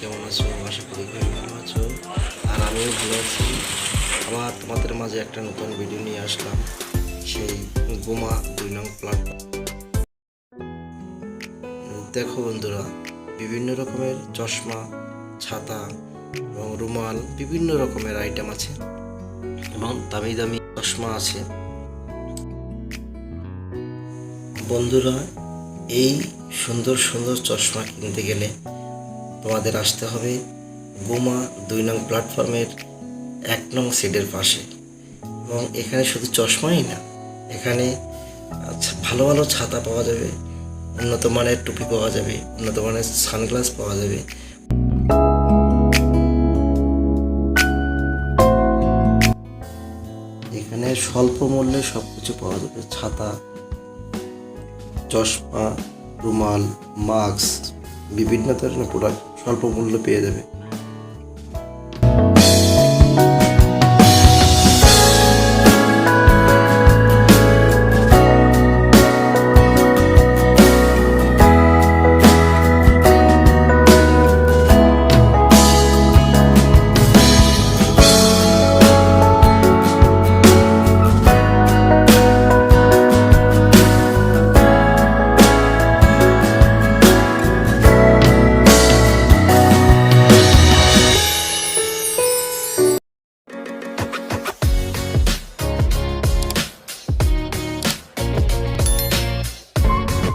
কেমন আছো? আশা করি খুবই ভালো আছো। আর আমিও ভালো আছি। আবার তোমাদের মাঝে একটা নতুন ভিডিও নিয়ে আসলাম। সেই গোমা দুই নং প্ল্যাটফর্ম দেখো বন্ধুরা, বিভিন্ন রকমের চশমা, ছাতা এবং রুমাল বিভিন্ন রকমের আইটেম আছে এবং দামি দামি চশমা আছে। বন্ধুরা এই সুন্দর সুন্দর চশমা কিনতে গেলে তোমাদের আসতে হবে গোমা দুই নং প্ল্যাটফর্মের এক নং সিটের পাশে। এবং এখানে শুধু চশমাই না, এখানে আচ্ছা ভালো ভালো ছাতা পাওয়া যাবে, উন্নত মানের টুপি পাওয়া যাবে, উন্নত মানের সানগ্লাস পাওয়া যাবে। এখানে স্বল্প মূল্যে সব কিছু পাওয়া যাবে, ছাতা চশমা রুমাল মাস্ক বিভিন্ন ধরনের প্রোডাক্ট স্বল্প মূল্যে পেয়ে যাবে।